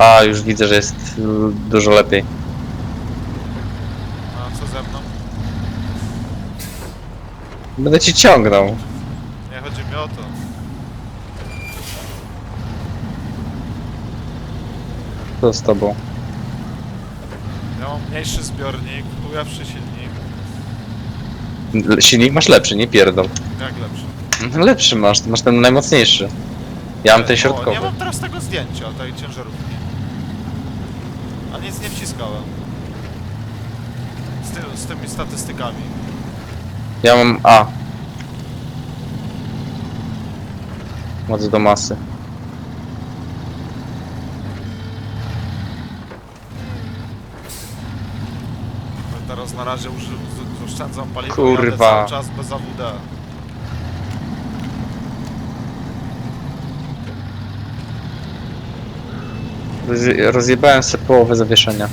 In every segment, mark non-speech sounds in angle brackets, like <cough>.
A, już widzę, że jest y, dużo lepiej. A co ze mną? Będę ci ciągnął. Nie chodzi mi o to. Co z tobą? Ja mam mniejszy zbiornik, ujawszy silnik. L- Silnik masz lepszy, nie pierdol. Jak lepszy? Mhm, Lepszy masz, masz ten najmocniejszy. Ja mam ten O, środkowy. nie mam teraz tego zdjęcia, tej ciężarówki. Nic nie wciskałem. Z, ty, z tymi statystykami. Ja mam A. Moc do masy. No teraz na razie uży, z, z, oszczędzam paliwo Kurwa. jadę cały czas bez AWD. Roz- Rozjebałem sobie połowę zawieszenia.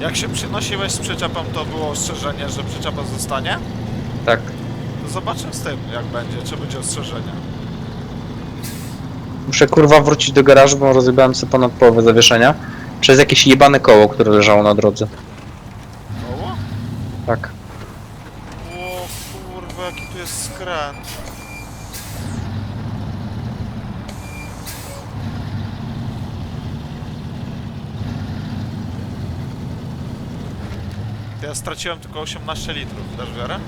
Jak się przynosiłeś z przyczepą, to było ostrzeżenie, że przyczepa zostanie? Tak. To zobaczę z tym, jak będzie, czy będzie ostrzeżenie. Muszę kurwa wrócić do garażu, bo rozjebałem sobie ponad połowę zawieszenia. Przez jakieś jebane koło, które leżało na drodze. Koło? Tak. O kurwa, jaki tu jest skręt. To ja straciłem tylko 18 litrów, dasz wiarę?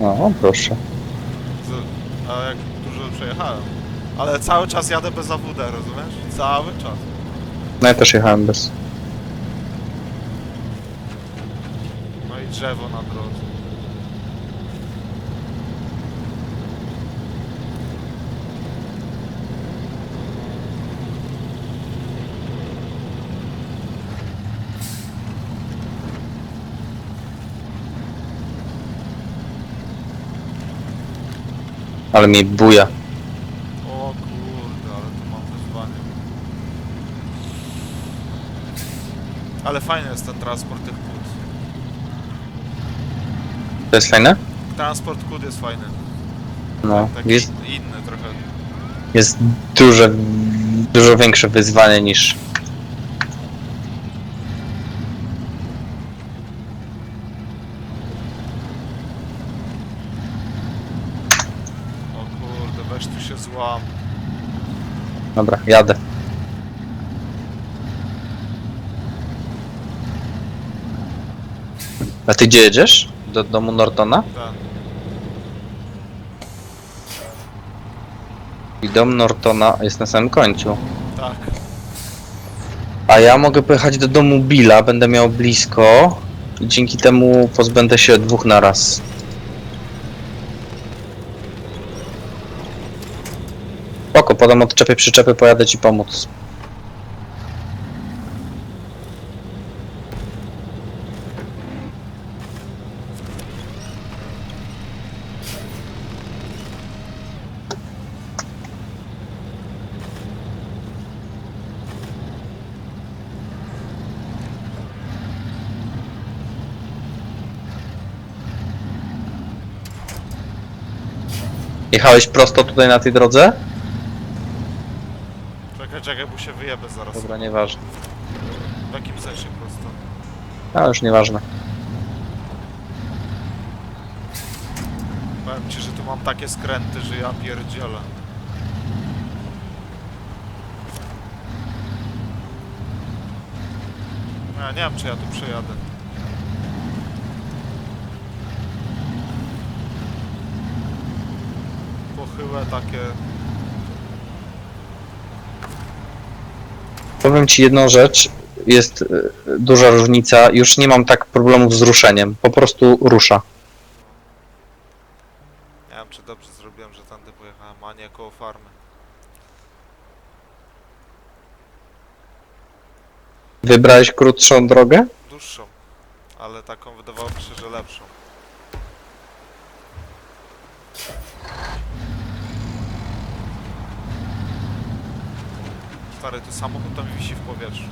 No, proszę. Z, a jak dużo przejechałem. Ale cały czas jadę bez AWD, rozumiesz? Cały czas. No ja też jechałem bez. No i drzewo na drodze. Ale mi buja. O kurde, ale tu mam wyzwanie. Ale fajny jest ten transport tych kłód. To jest fajne? Transport kłód jest fajny. No. Taki Jest, inny trochę. jest duże, dużo większe wyzwanie niż... O kurde, weź tu się złam. Dobra, jadę. A ty gdzie jedziesz? Do domu Nortona? Ten. I dom Nortona jest na samym końcu. Tak. A ja mogę pojechać do domu Billa, będę miał blisko i dzięki temu pozbędę się dwóch naraz. Spoko, podam odczepy, przyczepy, pojadę ci pomóc. Jechałeś prosto tutaj na tej drodze? Czekaj, czekaj, bo się wyjebę zaraz. Dobra, nieważne. W jakim sensie prosto? A już nieważne. Powiem ci, że tu mam takie skręty, że ja pierdzielę. Ja nie wiem, czy ja tu przejadę. Pochyłe takie... Powiem ci jedną rzecz. Jest y, duża różnica. Już nie mam tak problemów z ruszeniem. Po prostu rusza. Nie wiem, czy dobrze zrobiłem, że tędy pojechałem, a nie koło farmy. Wybrałeś krótszą drogę? Dłuższą, ale taką wydawało mi się, że lepszą. stary, to samochód tam wisi w powietrzu.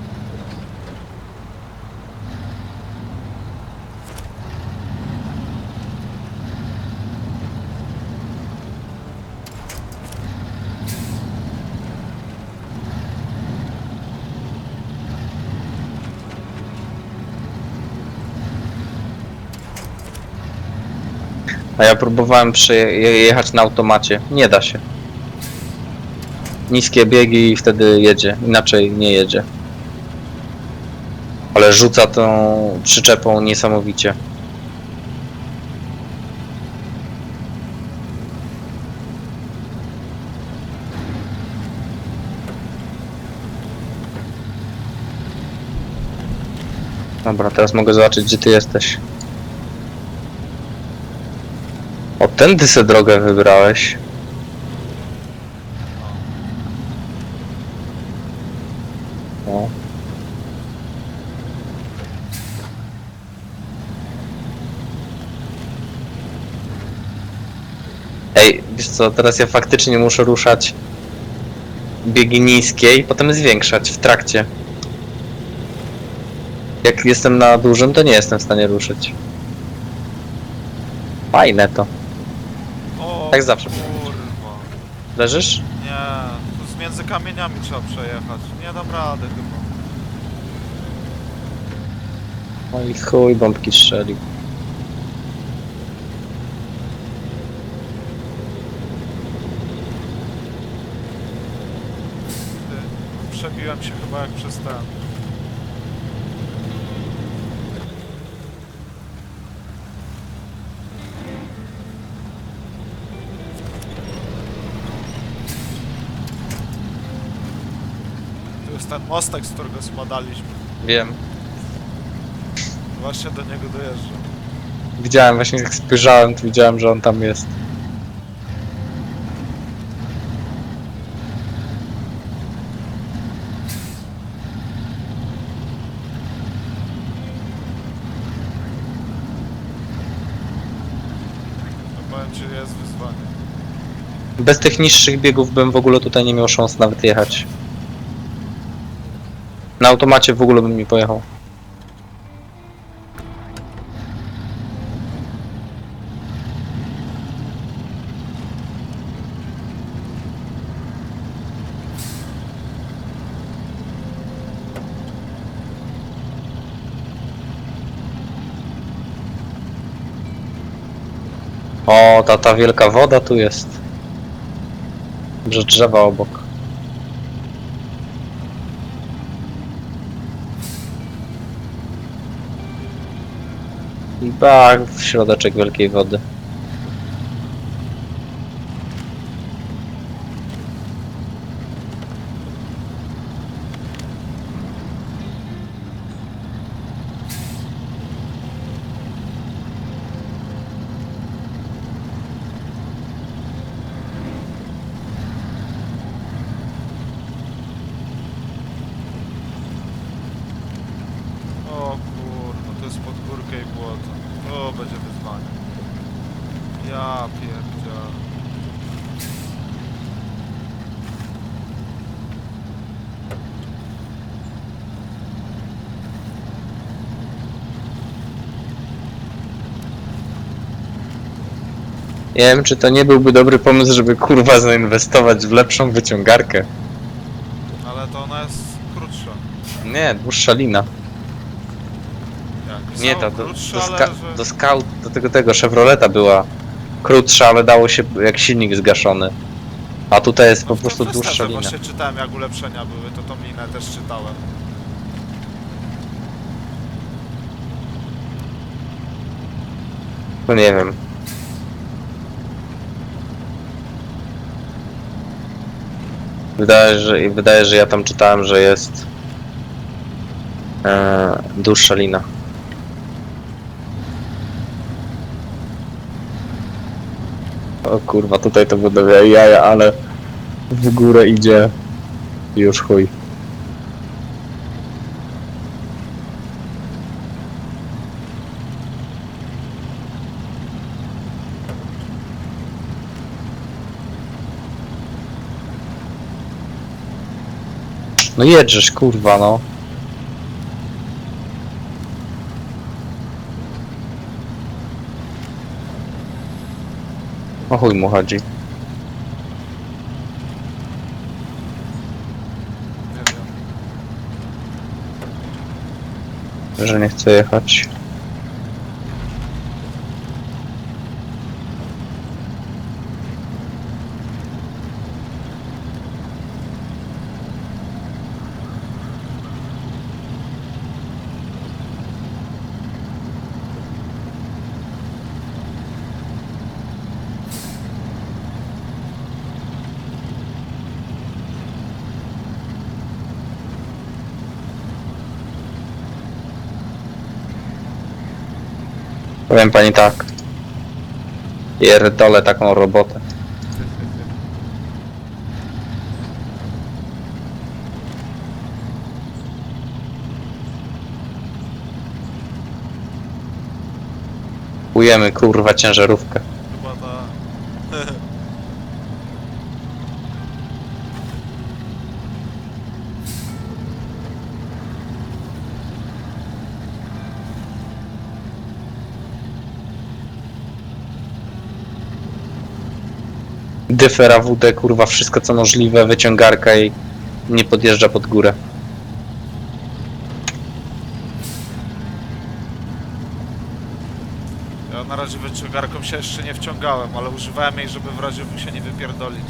A ja próbowałem przejechać na automacie. Nie da się. Niskie biegi i wtedy jedzie. Inaczej nie jedzie. Ale rzuca tą przyczepą niesamowicie. Dobra, teraz mogę zobaczyć, gdzie ty jesteś. O, tędy se drogę wybrałeś. Co, teraz ja faktycznie muszę ruszać biegi niskie i potem zwiększać w trakcie. Jak jestem na dużym, to nie jestem w stanie ruszyć. Fajne to. O, Tak zawsze. kurwa. Leżysz? Nie, tu z między kamieniami trzeba przejechać. Nie dam rady chyba. No i chuj, bombki strzelił. Ty, przebiłem się chyba jak przez ten. Tu jest ten mostek, z którego spadaliśmy. Wiem. Właśnie do niego dojeżdżam. Widziałem, właśnie jak spojrzałem, to widziałem, że on tam jest. No powiem ci, jest wyzwanie. Bez tych niższych biegów bym w ogóle tutaj nie miał szans nawet jechać. Na automacie w ogóle bym nie pojechał. O, ta, ta wielka woda tu jest. Że drzewa obok. I bach w środeczek wielkiej wody. O kurwa, to jest pod górkę i błoto. To będzie wyzwanie. Ja pierdzielę. Nie wiem, czy to nie byłby dobry pomysł, żeby kurwa zainwestować w lepszą wyciągarkę. Ale to ona jest krótsza. Nie, dłuższa lina. Jak Nie, ta do, do, ale ska, że... do scout, do tego tego Chevroleta była krótsza, ale dało się jak silnik zgaszony. A tutaj jest No po w prostu dłuższa lina. właśnie czytałem jak ulepszenia były, to tą linę też czytałem. No nie wiem. Wydaje, że, wydaje, że ja tam czytałem, że jest e, dłuższa lina. O kurwa, tutaj to miał jaja, ale w górę idzie już chuj. No jedrzesz, kurwa, no. O chuj mu chodzi. Że nie chce jechać. Powiem pani tak. Pierdolę taką robotę. Ujemy kurwa ciężarówkę. Chyba ta... Dyfera WD, kurwa, wszystko co możliwe, wyciągarka i nie podjeżdża pod górę. Ja na razie wyciągarką się jeszcze nie wciągałem, ale używałem jej, żeby w razie się nie wypierdolić.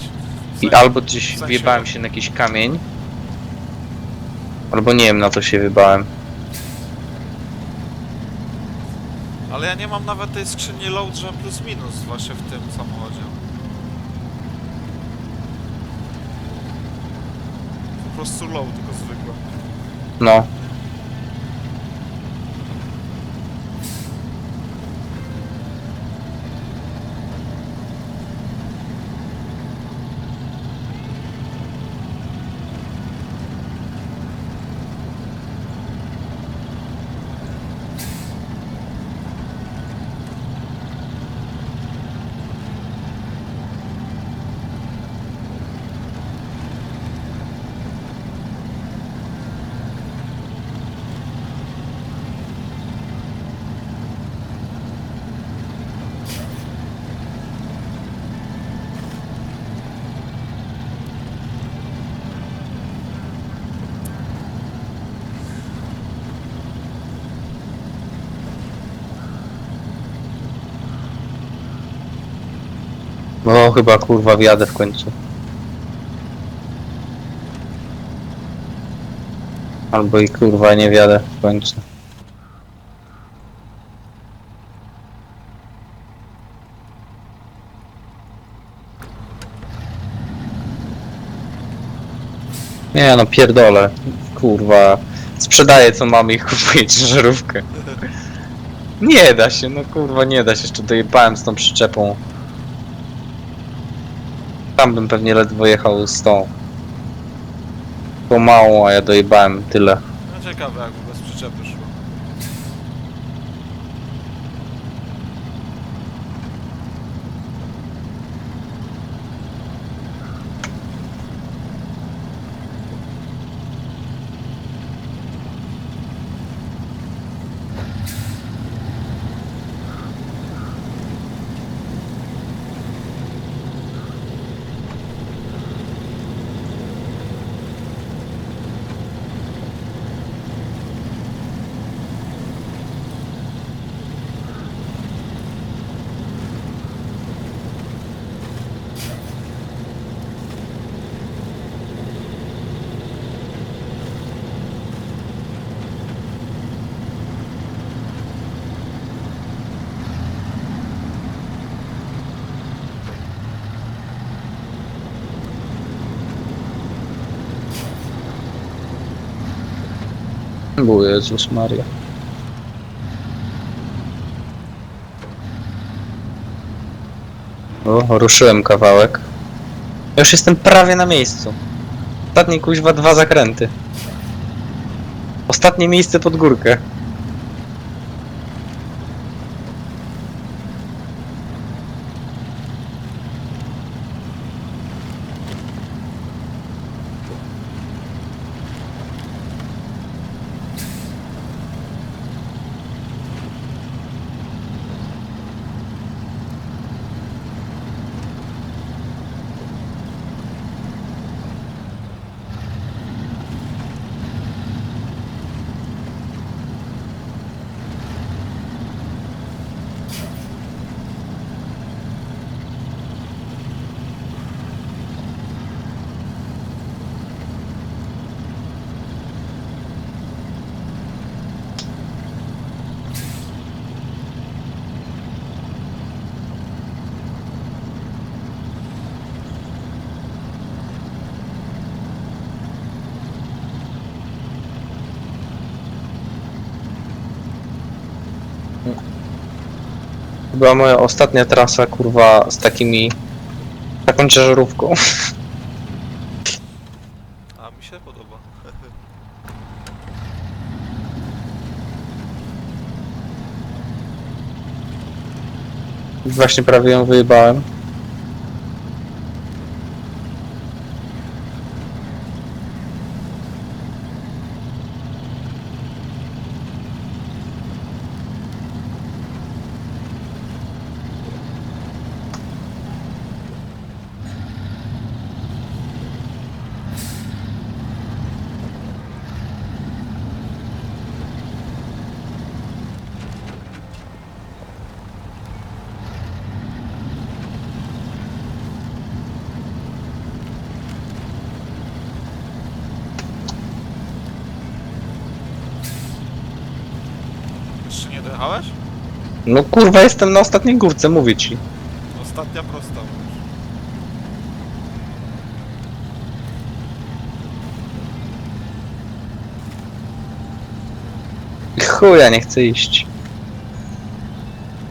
W I sensie- albo gdzieś w sensie- wjebałem się na jakiś kamień, albo nie wiem na co się wybałem. Ale ja nie mam nawet tej skrzyni load, że plus minus właśnie w tym samochodzie. Prostu low, tylko zwykłe. No. No chyba kurwa wjadę w końcu. Albo i kurwa nie wjadę w końcu. Nie no pierdolę. Kurwa. Sprzedaję co mamy i kupuję ciężarówkę. <laughs> Nie da się, no kurwa nie da się. Jeszcze dojebałem z tą przyczepą. Tam bym pewnie ledwo jechał z tą. Pomału, a ja dojebałem tyle. No ciekawe, jakby bez przyczepy szło. Bo Jezus Maria. O, ruszyłem kawałek. Już jestem prawie na miejscu. Ostatnie kuźwa dwa zakręty. Ostatnie miejsce pod górkę. Była moja ostatnia trasa, kurwa, z takimi... taką ciężarówką. A mi się podoba. Właśnie prawie ją wyjebałem. Dojechałeś? No kurwa, jestem na ostatniej górce, mówię ci. Ostatnia prosta. Chuja, nie chcę iść.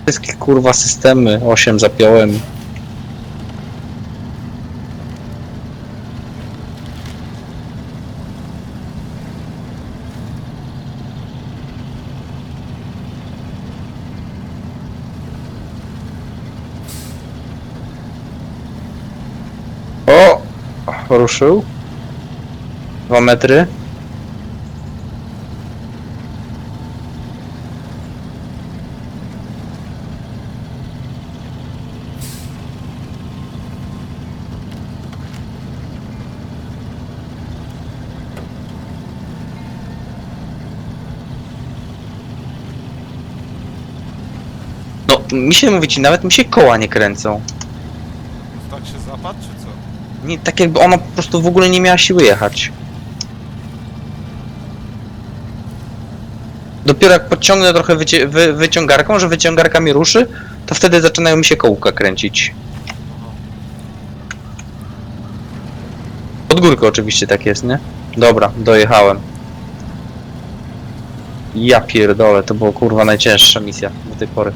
Wszystkie kurwa systemy, 8 zapiąłem. O! Ruszył. Dwa metry. No, mi się mówi ci, nawet mi się koła nie kręcą. Tak się zapadł? Nie, tak jakby ona po prostu w ogóle nie miała siły jechać. Dopiero jak podciągnę trochę wy- wyciągarką, że wyciągarka mi ruszy, to wtedy zaczynają mi się kołka kręcić. Aha. Od górky oczywiście tak jest, nie? Dobra, dojechałem. Ja pierdolę, to była kurwa najcięższa misja do tej pory.